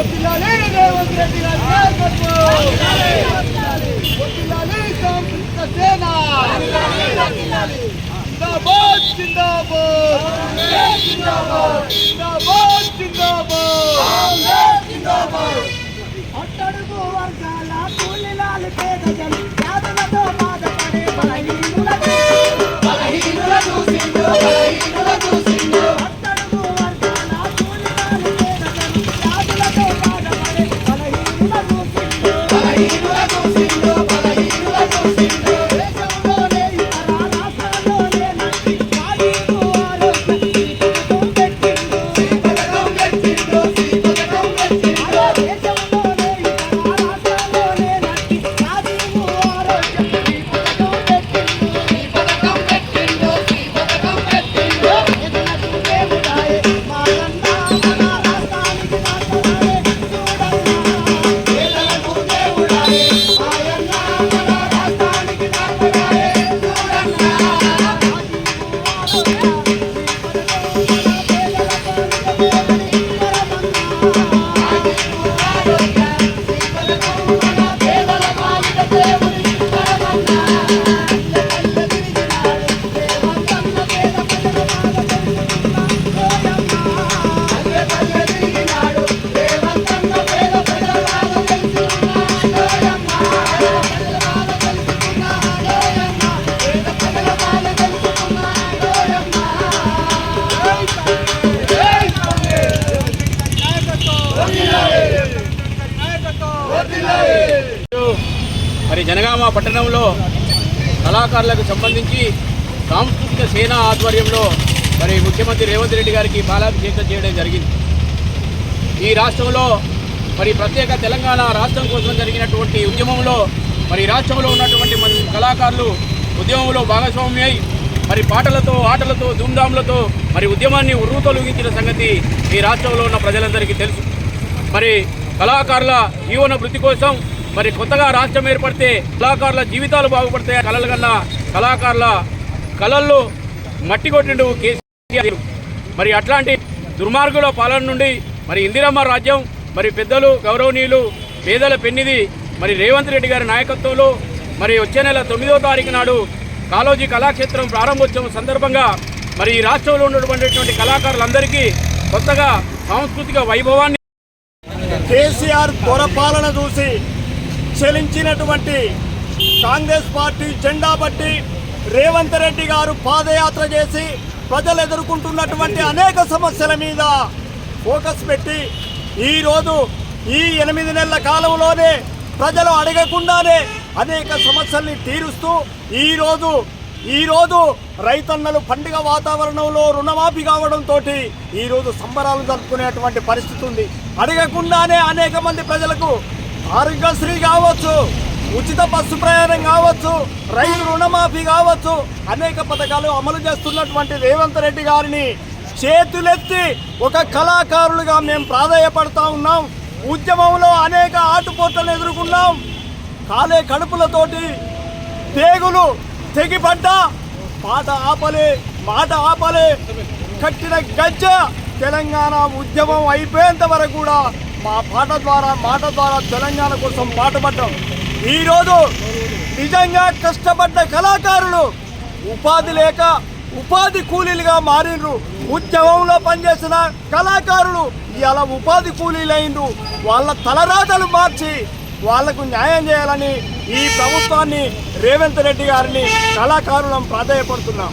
రెడ్డి గారి జిందాబాద్ జిందాబాద్. జిందాబాద్ జిందాబాద్ అట్టడుగు వర్గాల కూలినాలు పేద మరి జనగామ పట్టణంలో కళాకారులకు సంబంధించి సాంస్కృతిక సేన ఆధ్వర్యంలో మరి ముఖ్యమంత్రి రేవంత్ రెడ్డి గారికి బాలాభిషేకం చేయడం జరిగింది. ఈ రాష్ట్రంలో మరి ప్రత్యేక తెలంగాణ రాష్ట్రం కోసం జరిగినటువంటి ఉద్యమంలో మరి రాష్ట్రంలో ఉన్నటువంటి మంది కళాకారులు ఉద్యమంలో భాగస్వామి అయి మరి పాటలతో ఆటలతో ధూమ్ధాములతో మరి ఉద్యమాన్ని ఉర్రూతొలగించిన సంగతి ఈ రాష్ట్రంలో ఉన్న ప్రజలందరికీ తెలుసు. మరి కళాకారుల జీవన వృత్తి కోసం మరి కొత్తగా రాష్ట్రం ఏర్పడితే కళాకారుల జీవితాలు బాగుపడతాయి? కళలు కన్నా కళాకారుల కళల్లో మట్టి కొట్టిండు కేసీఆర్ మరి అట్లాంటి దుర్మార్గుల పాలన నుండి మరి ఇందిరమ్మ రాజ్యం మరి పెద్దలు గౌరవనీయులు పేదల పెన్నిది మరి రేవంత్ రెడ్డి గారి నాయకత్వంలో మరి వచ్చే నెల తొమ్మిదవ తారీఖు నాడు కాలోజీ కళాక్షేత్రం ప్రారంభోత్సవం సందర్భంగా మరి ఈ రాష్ట్రంలో ఉన్నటువంటి కళాకారులందరికీ కొత్తగా సాంస్కృతిక వైభవాన్ని కేసీఆర్ పొరపాలన చూసి చెలించినటువంటి కాంగ్రెస్ పార్టీ జెండా బట్టి రేవంత్ రెడ్డి గారు పాదయాత్ర చేసి ప్రజలు ఎదుర్కొంటున్నటువంటి అనేక సమస్యల మీద ఫోకస్ పెట్టి ఈరోజు ఈ ఎనిమిది నెలల కాలంలోనే ప్రజలు అడగకుండానే అనేక సమస్యల్ని తీరుస్తూ ఈరోజు ఈరోజు రైతన్నలు పండుగ వాతావరణంలో రుణమాఫీ కావడంతో ఈరోజు సంబరాలు జరుపుకునేటువంటి పరిస్థితి ఉంది. అడగకుండానే అనేక మంది ప్రజలకు ఆరోగ్యశ్రీ కావచ్చు ఉచిత బస్సు ప్రయాణం కావచ్చు రైతు రుణమాఫీ కావచ్చు అనేక పథకాలు అమలు చేస్తున్నటువంటి రేవంత్ రెడ్డి గారిని చేతులెత్తి ఒక కళాకారులుగా మేము ప్రాధాయపడతా ఉన్నాం. ఉద్యమంలో అనేక ఆటుపోట్లను ఎదుర్కొన్నాం. కాలే కడుపులతోటి తేగులు తెగిపడ్డ పాట ఆపలే మాట ఆపలే కట్టిన గజ్జ తెలంగాణ ఉద్యమం అయిపోయేంత వరకు కూడా మా పాట ద్వారా మాట ద్వారా తెలంగాణ కోసం పాటుపడ్డాం. ఈరోజు నిజంగా కష్టపడ్డ కళాకారులు ఉపాధి లేక ఉపాధి కూలీలుగా మారిండ్రు. ఉద్యమంలో పనిచేసిన కళాకారులు ఇలా ఉపాధి కూలీలైండ్రు. వాళ్ళ తలరాతలు మార్చి వాళ్ళకు న్యాయం చేయాలని ఈ ప్రభుత్వాన్ని రేవంత్ రెడ్డి గారిని కళాకారులం ప్రాధాయపడుతున్నాం.